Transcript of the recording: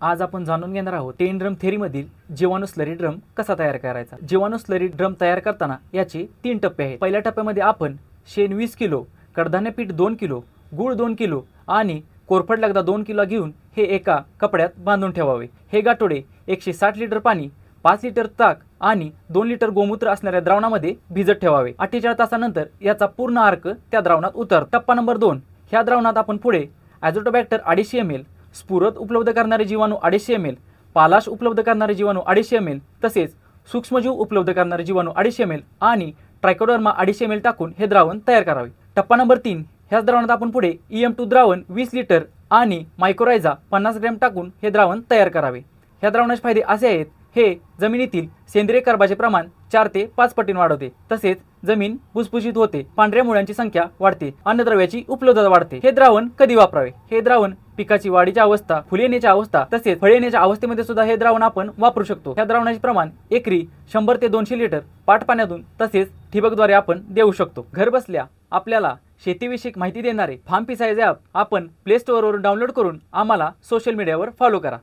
आज आपण जाणून घेणार आहोत टेन ड्रम थेरीमधील जीवाणू स्लरी ड्रम कसा तयार करायचा? जीवाणू स्लरी ड्रम तयार करताना याचे तीन टप्पे आहेत. पहिल्या टप्प्यामध्ये आपण शेण वीस किलो कडधान्य पीठ दोन किलो गूळ दोन किलो आणि कोरफड लगदा दोन किलो घेऊन हे एका कपड्यात बांधून ठेवावे. हे गाठोडे एकशे साठ लिटर पाणी पाच लिटर ताक आणि दोन लिटर गोमूत्र असणाऱ्या द्रावणामध्ये भिजत ठेवावे. अठ्ठेचाळीस तासानंतर याचा पूर्ण अर्क त्या द्रावणात उतर टप्पा नंबर दोन ह्या द्रावणात आपण पुढे ॲझोटोबॅक्टर अडीचशे एम एल स्फुरत उपलब्ध करणारे जीवाणू अडीचशे एम एल पालाश उपलब्ध करणारे जीवाणू अडीचशे एम एल तसेच सूक्ष्मजीव उपलब्ध करणारे जीवाणू अडीचशे एम एल आणि ट्रायकोडर्मा अडीचशे एम एल टाकून हे द्रावण तयार करावे. टप्पा नंबर तीन ह्याच द्रावणात आपण पुढे ई एम टू द्रावण वीस लिटर आणि मायक्रोरायझा पन्नास ग्रॅम टाकून हे द्रावण तयार करावे. ह्या द्रावणाचे फायदे असे आहेत हे जमिनीतील सेंद्रिय कर्बाचे प्रमाण चार ते पाच पटीन वाढवते. तसेच जमीन भुसभुशीत होते पांढऱ्या मुळ्यांची संख्या वाढते अन्नद्रव्याची उपलब्धता वाढते. हे द्रावण कधी वापरावे? हे द्रावण पिकाची वाढीच्या अवस्था फुले येण्याच्या अवस्था तसेच फळे येण्याच्या अवस्थेमध्ये सुद्धा हे द्रावण आपण वापरू शकतो. या द्रावणाचे प्रमाण एकरी शंभर ते दोनशे लिटर पाट पाण्यातून तसेच ठिबकद्वारे आपण देऊ शकतो. घर बसल्या आपल्याला शेतीविषयक माहिती देणारे फार्म पिसाईज ॲप आपण प्ले स्टोअरवरून डाउनलोड करून आम्हाला सोशल मीडियावर फॉलो करा.